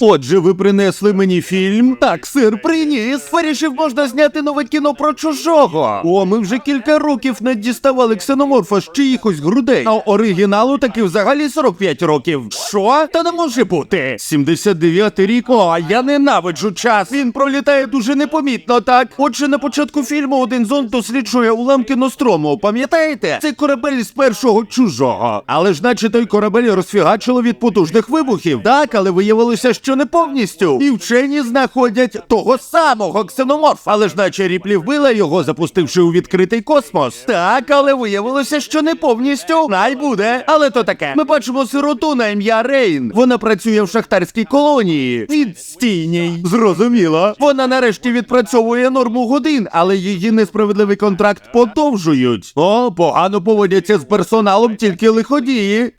Отже, ви принесли мені фільм? Так, сир приніс. Вирішив, можна зняти нове кіно про чужого. О, ми вже кілька років не діставали ксеноморфа з чиїхось грудей. А оригіналу таки взагалі 45 років. Що? Та не може бути. 79 рік. О, я ненавиджу час. Він пролітає дуже непомітно, так? Отже, на початку фільму один зонд досліджує уламки Нострому. Пам'ятаєте? Це корабель з першого чужого. Але ж наче той корабель розфігачило від потужних вибухів. Так, але виявилося, що не повністю. І вчені знаходять того самого ксеноморфа. Але ж наче ріплі вбила його, запустивши у відкритий космос. Так, але виявилося, що не повністю. Най буде. Але то таке. Ми бачимо сироту на ім'я Рейн. Вона працює в шахтарській колонії. Відстійній. Зрозуміло. Вона нарешті відпрацьовує норму годин, але її несправедливий контракт подовжують. О, погано поводяться з персоналом тільки лиходії.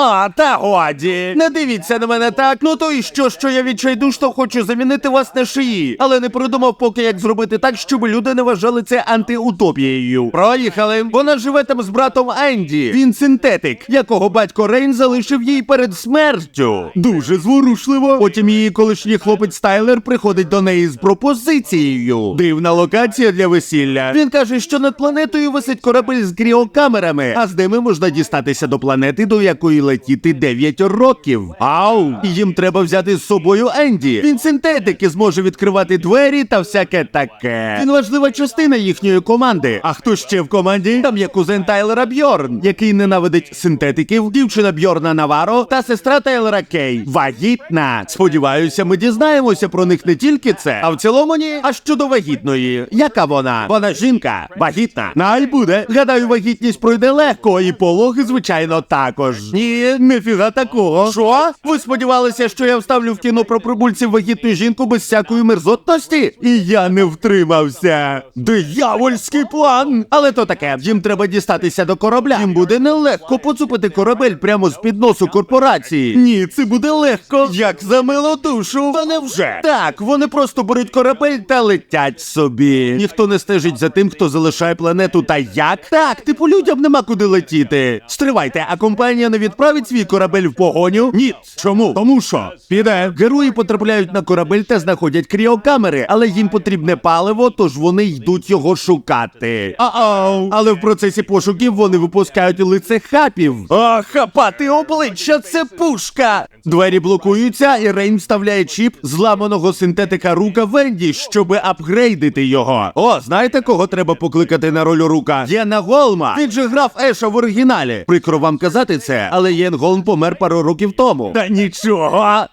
А, та годі. Не дивіться на мене так. Ну то і що, що я відчайдушно хочу замінити вас на шиї, але не придумав поки як зробити так, щоб люди не вважали це антиутопією. Проїхали. Вона живе там з братом Енді. Він синтетик, якого батько Рейн залишив їй перед смертю. Дуже зворушливо. Потім її колишній хлопець Тайлер приходить до неї з пропозицією. Дивна локація для весілля. Він каже, що над планетою висить корабель з кріокамерами, а з ними можна дістатися до планети, до якої летіти 9 років. Ау! Їм треба взяти з собою Енді. Він синтетик і зможе відкривати двері та всяке таке. Він важлива частина їхньої команди. А хто ще в команді? Там є кузен Тайлера Бьорн, який ненавидить синтетиків, дівчина Бьорна Наваро та сестра Тайлера Кей. Вагітна. Сподіваюся, ми дізнаємося про них не тільки це, а в цілому ні. А щодо вагітної, яка вона? Вона жінка, вагітна. Най буде. Гадаю, вагітність пройде легко, і пологи, звичайно, також. Ні, нефіга такого. Що? Ви сподівалися, що я вставлю в кіно про прибульців вагітну жінку без всякої мерзотності? І я не втримався. Диявольський план. Але то таке, їм треба дістатися до корабля. Їм буде нелегко поцупити корабель прямо з під носу корпорації. Ні, це буде легко. Як за милу душу. Та невже? Так, вони просто беруть корабель та летять собі. Ніхто не стежить за тим, хто залишає планету та як. Так, типу людям нема куди летіти. Стривайте, а компанія не відправить свій корабель в погоню? Ні. Чому? Тому що піде. Герої потрапляють на корабель та знаходять кріокамери, але їм потрібне паливо, тож вони йдуть його шукати. А-ау. Але в процесі пошуків вони випускають лице хапів. А, хапати обличчя це пушка. Двері блокуються, і Рейн вставляє чіп зламаного синтетика рука Венді, щоби апгрейдити його. О, знаєте, кого треба покликати на роль рука? Єна Голма. Він же грав Еша в оригіналі. Прикро вам казати це, але Єн Єнгон помер пару років тому. Та нічого.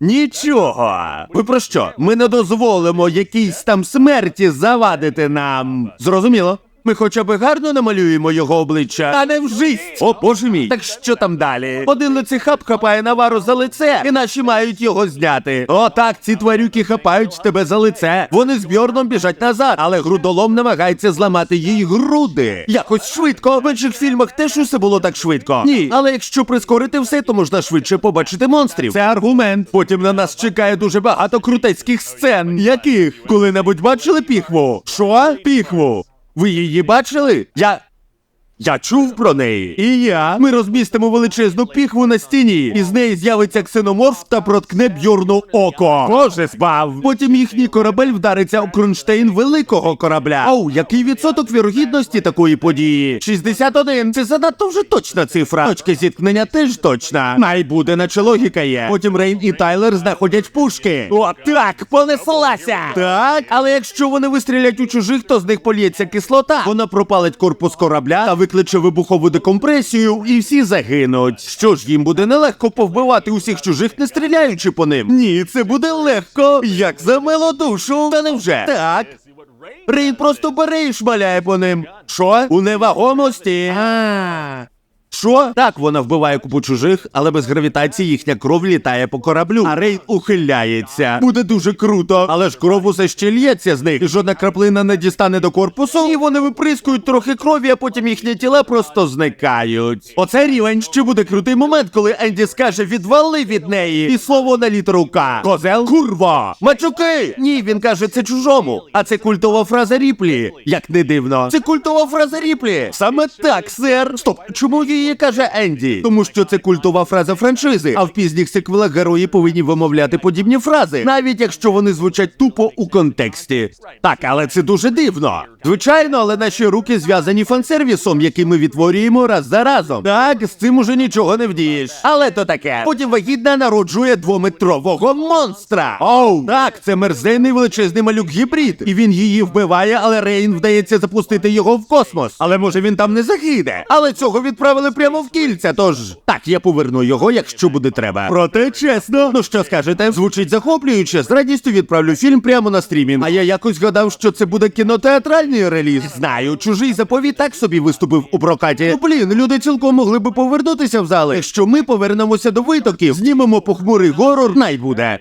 Нічого. Ви про що? Ми не дозволимо якійсь там смерті завадити нам. Зрозуміло? Ми хоча б гарно намалюємо його обличчя, а не в жисть. О, боже мій. Так що там далі? Один лицехап хапає навару за лице, і наші мають його зняти. О, так, ці тварюки хапають тебе за лице. Вони з Бьорном біжать назад, але грудолом намагається зламати їй груди. Якось швидко. В інших фільмах теж усе було так швидко. Ні, але якщо прискорити все, то можна швидше побачити монстрів. Це аргумент. Потім на нас чекає дуже багато крутецьких сцен. Яких? Коли-небудь бачили піхву? Що? Піхву? Ви її бачили? Я. Я чув про неї. І я. Ми розмістимо величезну піхву на стіні. І з неї з'явиться ксеноморф та проткне б'юрну око. Боже збав. Потім їхній корабель вдариться у кронштейн великого корабля. Оу, який відсоток вірогідності такої події? 61. Це занадто вже точна цифра. Точка зіткнення теж точна. Най буде, наче логіка є. Потім Рейн і Тайлер знаходять пушки. О, так, понеслася. Так, але якщо вони вистрілять у чужих, то з них поліється кислота. Вона пропалить корпус корабля та викличе вибухову декомпресію, і всі загинуть. Що ж їм буде нелегко повбивати усіх чужих, не стріляючи по ним? Ні, це буде легко. Як за мило душу. Та невже? Так. Рейн просто бере і шмаляє по ним. Що? У невагомості? А. Що? Так, вона вбиває купу чужих, але без гравітації їхня кров літає по кораблю, а Рейн ухиляється. Буде дуже круто, але ж кров усе ще лється з них. і Жодна краплина не дістане до корпусу, і вони виприскують трохи крові, а потім їхні тіла просто зникають. Оце рівень. Ще буде крутий момент, коли Енді скаже відвали від неї. І слово на літеру К. Козел? Курва! Мачуки! Ні, він каже це чужому. А це культова фраза Ріплі. Як не дивно. Це культова фраза Ріплі. Саме так, сер. Стоп, чому її її, каже Енді. Тому що це культова фраза франшизи. А в пізніх сиквелах герої повинні вимовляти подібні фрази, навіть якщо вони звучать тупо у контексті. Так, але це дуже дивно. Звичайно, але наші руки зв'язані фансервісом, який ми відтворюємо раз за разом. Так, з цим уже нічого не вдієш. Але то таке. Потім вагітна народжує двометрового монстра. Оу, так, це мерзенний величезний малюк гібрид. І він її вбиває, але Рейн вдається запустити його в космос. Але може він там не загине. Але цього відправили прямо в кільця. Тож так, я поверну його, якщо буде треба. Проте чесно. Ну що скажете? Звучить захоплююче. З радістю відправлю фільм прямо на стрімінг. А я якось гадав, що це буде кінотеатральний реліз. Знаю, чужий заповіт так собі виступив у прокаті. Ну блін, люди цілком могли би повернутися в зали. Якщо ми повернемося до витоків, знімемо похмурий горор, най буде.